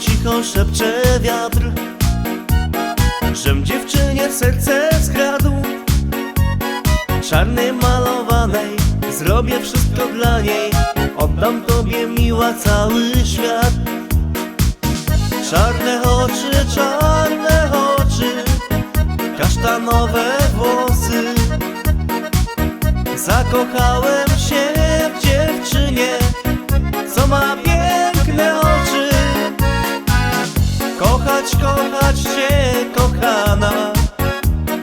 cicho szepcze wiatr Żem dziewczynie serce skradł. Czarnej malowanej Zrobię wszystko dla niej Oddam tobie miła cały świat. Czarne oczy, czarne oczy Kasztanowe włosy. Zakochałem się w dziewczynie Co ma Kochać, kochać cię, kochana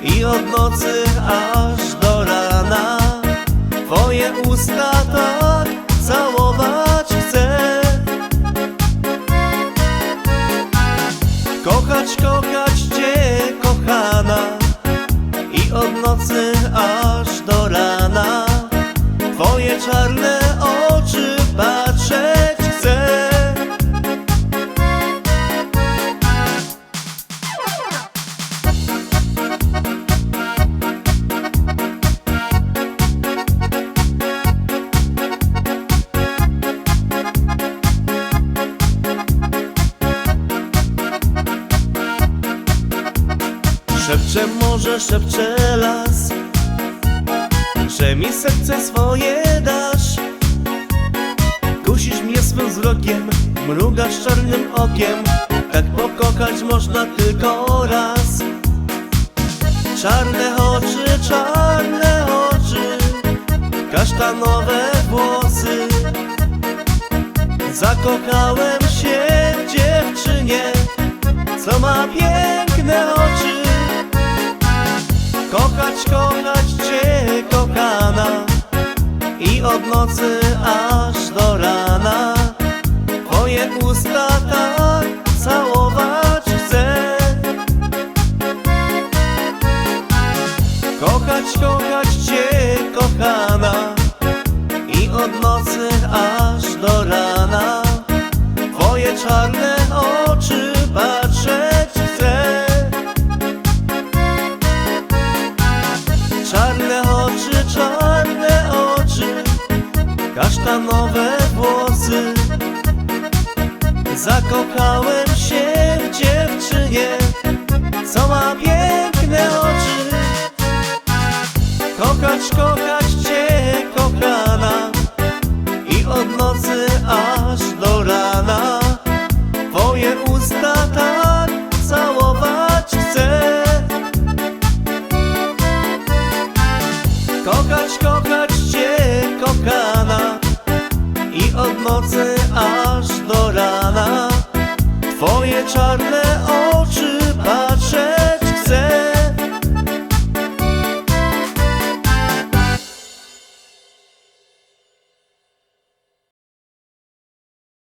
I od nocy aż do rana. Twoje usta tak całować chcę. Kochać, kochać cię, kochana I od nocy aż Szepcze morze, szepcze las. Że mi serce swoje dasz. Kusisz mnie swym wzrokiem Mrugasz czarnym okiem. Tak pokochać można tylko raz. Czarne oczy, czarne oczy Kasztanowe włosy. Zakochałem się w dziewczynie Co ma piękne nocy aż do rana. Twoje usta tak całować chcę. Kochać, kochać Cię, kochana I od nocy aż do rana Kasztanowe Twoje czarne